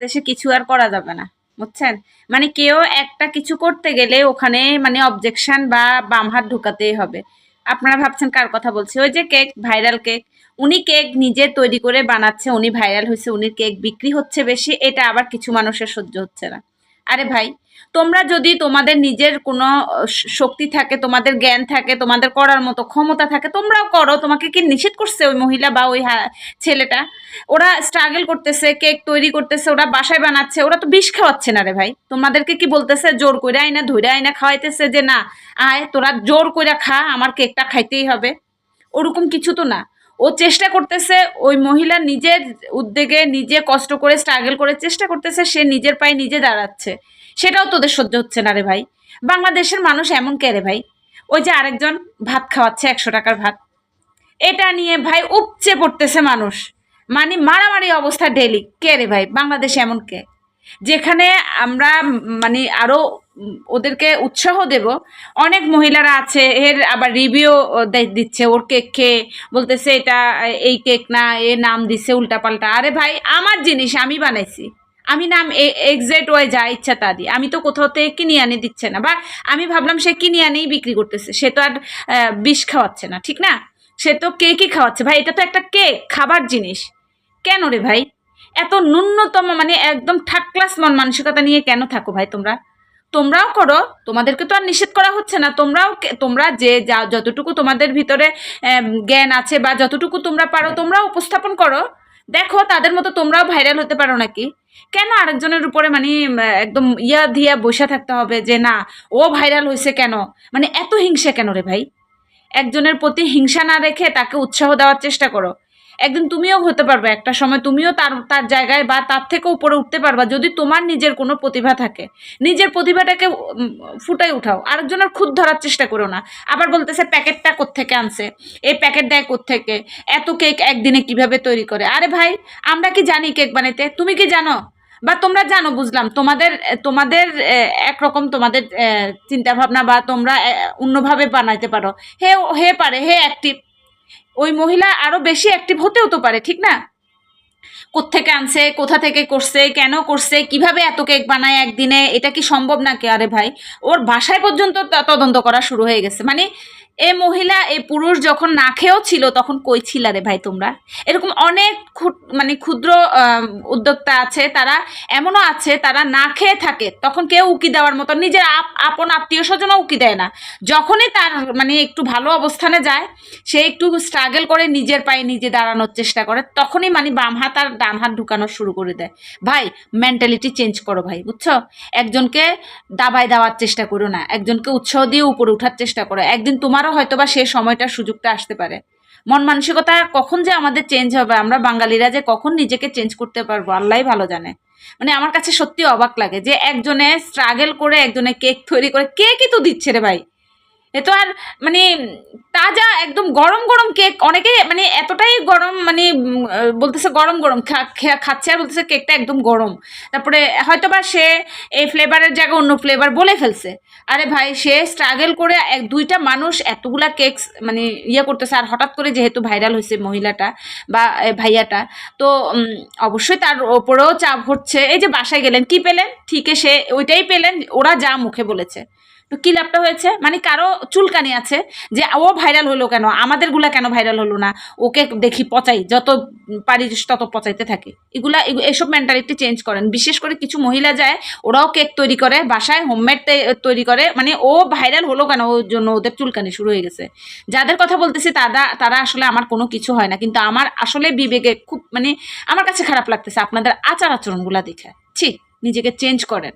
দেশে কিছু আর করা যাবে না, বুঝছেন? মানে কেউ একটা কিছু করতে গেলে ওখানে মানে অবজেকশন বা বাম হাত ঢুকাতেই হবে। আপনারা ভাবছেন কার কথা বলছে? ওই যে কেক ভাইরাল কেক। উনি কেক নিজে তৈরি করে বানাচ্ছে, উনি ভাইরাল হয়েছে উনি কেক বিক্রি হচ্ছে বেশি, এটা আবার কিছু মানুষের সহ্য হচ্ছে না। আরে ভাই, তোমরা যদি তোমাদের নিজের কোনো শক্তি থাকে, তোমাদের জ্ঞান থাকে, তোমাদের করার মতো ক্ষমতা থাকে, তোমরাও করো। তোমাকে কি নিষেধ করছে ওই মহিলা বা ওই ছেলেটা? ওরা স্ট্রাগল করতেছে কেক তৈরি করতেছে, ওরা বাসায় বানাচ্ছে, ওরা তো বিষ খাওয়াচ্ছে না রে ভাই। তোমাদেরকে কি বলতেছে? জোর করে আইনা ধরে আইনা খাওয়াইতেছে যে না, আয়, তোরা জোর করে খা, আমার কেকটা খাইতেই হবে। ওরকম কিছু তো না। ও চেষ্টা করতেছে, ওই মহিলা নিজের উদ্যোগে নিজে কষ্ট করে স্ট্রাগল করে চেষ্টা করতেছে, সে নিজের পায়ে নিজে দাঁড়াচ্ছে। সেটাও তোদের সহ্য হচ্ছে না রে ভাই। বাংলাদেশের মানুষ এমন কে রে ভাই? ওই যে আরেকজন ভাত খাওয়াচ্ছে, একশো টাকার ভাত। এটা নিয়ে ভাই উপচে পড়তেছে মানুষ। মানে মারামারি অবস্থা ডেলি কে রে ভাই? বাংলাদেশে এমন কে? যেখানে আমরা মানে আরও উম ওদেরকে উৎসাহ দেব। অনেক মহিলারা আছে, এর আবার রিভিউ দিচ্ছে, ওর কেক খেয়ে বলতেছে, এটা, এই কেক না, এ নাম দিছে, উল্টাপাল্টা। আরে ভাই, আমার জিনিস আমি বানাইছি। আমি নাম এক্সাক্ট ওয়াই যা ইচ্ছা তা দিই। আমি তো কোথাও থেকে কিনে আনি দিচ্ছে না। বা আমি ভাবলাম সে কিনে আনেই বিক্রি করতেছে। সে তো আর বিষ খাওয়াচ্ছে না, ঠিক না? সে তো কেকই খাওয়াচ্ছে। ভাই, এটা তো একটা কেক খাবার জিনিস। কেন রে ভাই? এত ন্যূনতম মানে একদম থার্ড ক্লাস মন মানসিকতা নিয়ে কেন থাকো ভাই তোমরা? তোমরাও করো, তোমাদেরকে তো আর নিষেধ করা হচ্ছে না। তোমরাও তোমরা যে যা, যতটুকু তোমাদের ভিতরে জ্ঞান আছে বা যতটুকু তোমরা পারো, তোমরাও উপস্থাপন করো। দেখো, তাদের মতো তোমরাও ভাইরাল হতে পারো নাকি? কেন আরেকজনের উপরে মানে একদম ইয়া দিয়া বসে থাকতে হবে যে, না, ও ভাইরাল হয়েছে কেন? মানে এত হিংসা কেন রে ভাই? একজনের প্রতি হিংসা না রেখে তাকে উৎসাহ দেওয়ার চেষ্টা করো। একদিন তুমিও হতে পারবে, একটা সময় তুমিও তার তার জায়গায় বা তার থেকে উপরে উঠতে পারবা, যদি তোমার নিজের কোনো প্রতিভা থাকে। নিজের প্রতিভাটাকে ফুটাই উঠাও। আরেকজনের খুদ ধরার চেষ্টা করো না। আবার বলতেছে, প্যাকেটটা কোত্থেকে আনছে? এই প্যাকেট দেয় কোত্থেকে? এত কেক একদিনে কীভাবে তৈরি করে? আরে ভাই, আমরা কি জানি কেক বানাইতে? তুমি কি জানো? বা তোমরা জানো, বুঝলাম। তোমাদের তোমাদের একরকম তোমাদের চিন্তা ভাবনা বা তোমরা অন্যভাবে বানাইতে পারো। হে হে পারে, হে অ্যাক্টিভ। ওই মহিলা আরও বেশি অ্যাক্টিভ হতেও তো পারে, ঠিক না? কোথেকে আনছে, কোথা থেকে করছে, কেন করছে, কীভাবে এত কেক বানায় একদিনে, এটা কি সম্ভব নাকি? আরে ভাই, ওর বাসায় পর্যন্ত তদন্ত করা শুরু হয়ে গেছে। মানে এ মহিলা, এ পুরুষ যখন না খেয়েও ছিল, তখন কই ছিলা রে ভাই তোমরা? এরকম অনেক মানে ক্ষুদ্র উদ্যোক্তা আছে, তারা এমনও আছে, তারা না খেয়ে থাকে, তখন কেউ উকি দেওয়ার মতো, নিজের আপ- আপন আত্মীয় স্বজনও উকি দেয় না। যখনই তার মানে একটু ভালো অবস্থানে যায়, সে একটু স্ট্রাগল করে নিজের পায়ে নিজে দাঁড়ানোর চেষ্টা করে, তখনই মানে বাম হাত আর ডান হাত ঢুকানো শুরু করে দেয়। ভাই মেন্টালিটি চেঞ্জ করো ভাই, বুঝছ? একজনকে দাবায় দেওয়ার চেষ্টা করো না, একজনকে উৎসাহ দিয়ে উপরে ওঠার চেষ্টা করো। একদিন তোমারও হয়তো বা সে সময়টা সুযোগটা আসতে পারে। মন মানসিকতা কখন যে আমাদের চেঞ্জ হবে, আমরা বাঙালিরা যে কখন নিজেকে চেঞ্জ করতে পারব আল্লাহ ভালো জানে। মানে আমার কাছে সত্যি অবাক লাগে যে একজনে স্ট্রাগেল করে, একজনে কেক তৈরি করে কেকই তো দিচ্ছে রে ভাই? এ তো আর মানে তাজা একদম গরম গরম কেক অনেকে মানে এতটাই গরম মানে বলতেছে গরম গরম খাচ্ছে আর বলতেছে কেকটা একদম গরম। তারপরে হয়তো বা সে এই ফ্লেভারের জায়গায় অন্য ফ্লেভার বলে ফেলছে। আরে ভাই, সে স্ট্রাগল করে এক, দুইটা মানুষ এতগুলা কেক মানে ইয়ে করতেছে আর হঠাৎ করে যেহেতু ভাইরাল হয়েছে মহিলাটা বা ভাইয়াটা, তো অবশ্যই তার ওপরেও চাপ হচ্ছে। এই যে বাসায় গেলেন, কি পেলেন? ঠিকই সে ওইটাই পেলেন, ওরা যা মুখে বলেছে। তো কি লাভটা হয়েছে? মানে কারও চুলকানি আছে যে, ও ভাইরাল হলো কেন? আমাদেরগুলা কেন ভাইরাল হলো না? ওকে দেখি পচাই, যত পারি তত পচাইতে থাকে। এগুলা, এগু- এসব মেন্টালিটি চেঞ্জ করেন। বিশেষ করে কিছু মহিলা যায়, ওরাও কেক তৈরি করে, বাসায় হোমমেড তৈরি করে মানে ও ভাইরাল হলো কেন? ওর জন্য ওদের চুলকানি শুরু হয়ে গেছে। যাদের কথা বলতেছি তারা তারা আসলে আমার কোনো কিছু হয় না। কিন্তু আমার আসলে বিবেকে খুব মানে আমার কাছে খারাপ লাগতেছে আপনাদের আচার আচরণগুলা দেখে। ছি, নিজেকে চেঞ্জ করেন।